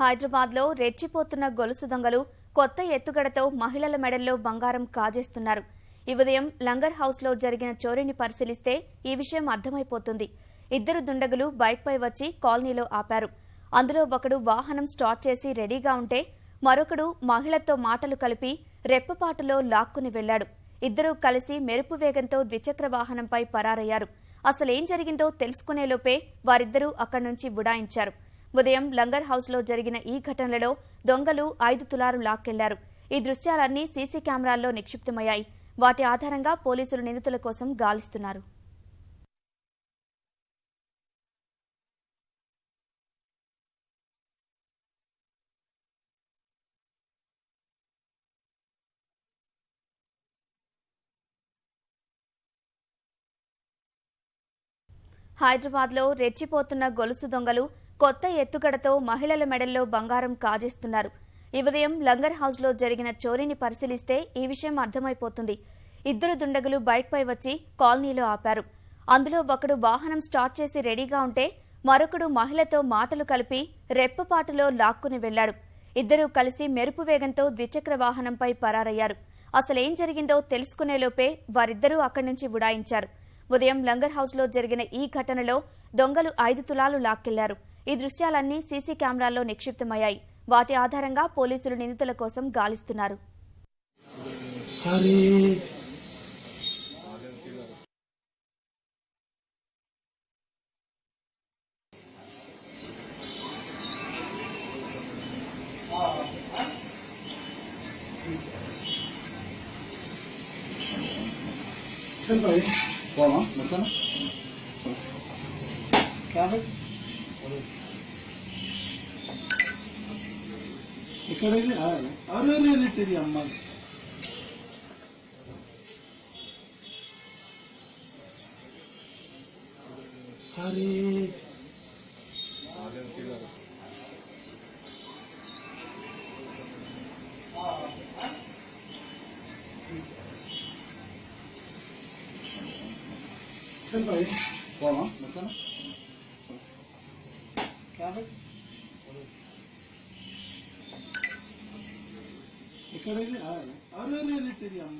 హైదరాబాద్లో రెచ్చిపోతున్న గొలుసు దొంగలు కొత్త ఎత్తుగడతో మహిళల మెడల్లో బంగారం కాజేస్తున్నారు. ఈ ఉదయం లంగర్ హౌస్లో జరిగిన చోరీని పరిశీలిస్తే ఈ విషయం అర్థమైపోతుంది. ఇద్దరు దుండగులు బైక్పై వచ్చి కాలనీలో ఆపారు. అందులో ఒకడు వాహనం స్టార్ట్ చేసి రెడీగా ఉంటే మరొకడు మహిళతో మాటలు కలిపి రెప్పపాటులో లాక్కుని వెళ్ళాడు ఇద్దరూ కలిసి మెరుపు వేగంతో ద్విచక్ర వాహనంపై పరారయ్యారు. అసలేం జరిగిందో తెలుసుకునేలోపే వారిద్దరూ అక్కడి నుంచి ఉడాయించారు. ఉదయం లంగర్ హౌస్లో జరిగిన ఈ ఘటనలో దొంగలు ఐదు తులారు లాక్కెళ్ళారు. ఈ దృశ్యాలన్నీ సీసీ కెమెరాల్లో నిక్షిప్తమయ్యాయి. వాటి ఆధారంగా పోలీసులు నిందితుల కోసం గాలిస్తున్నారు. హైదరాబాద్లో రెచ్చిపోతున్న గొలుసు దొంగలు కొత్త ఎత్తుగడతో మహిళల మెడల్లో బంగారం కాజేస్తున్నారు. ఈ ఉదయం లంగర్ హౌస్లో జరిగిన చోరీని పరిశీలిస్తే ఈ విషయం అర్థమైపోతుంది. ఇద్దరు దుండగులు బైక్పై వచ్చి కాలనీలో ఆపారు. అందులో ఒకడు వాహనం స్టార్ట్ చేసి రెడీగా ఉంటే మరొకడు మహిళతో మాటలు కలిపి రెప్పపాటులో లాక్కుని వెళ్ళాడు ఇద్దరూ కలిసి మెరుపు వేగంతో ద్విచక్ర వాహనంపై పరారయ్యారు. అసలేం జరిగిందో తెలుసుకునేలోపే వారిద్దరూ అక్కడి నుంచి ఉడాయించారు. ఉదయం లంగర్ హౌస్లో జరిగిన ఈ ఘటనలో దొంగలు ఐదు తులాలు లాక్కెళ్ళారు. ఈ దృశ్యాలన్నీ సీసీ కెమెరాల్లో నిక్షిప్తమయ్యాయి. వాటి ఆధారంగా పోలీసులు నిందితుల కోసం గాలిస్తున్నారు. పోమా మొత్తం? ಈ ಕಡೆ ಅರೆ ರೀತಿರಿ ಅಮ್ಮ ಹರೇ ಸ್ವಲ್ಪ ಹೋಮ ಮತ್ತೆ ఇక్కడ ఇది? ఆ, అరే రే రే తెరి అమ్మ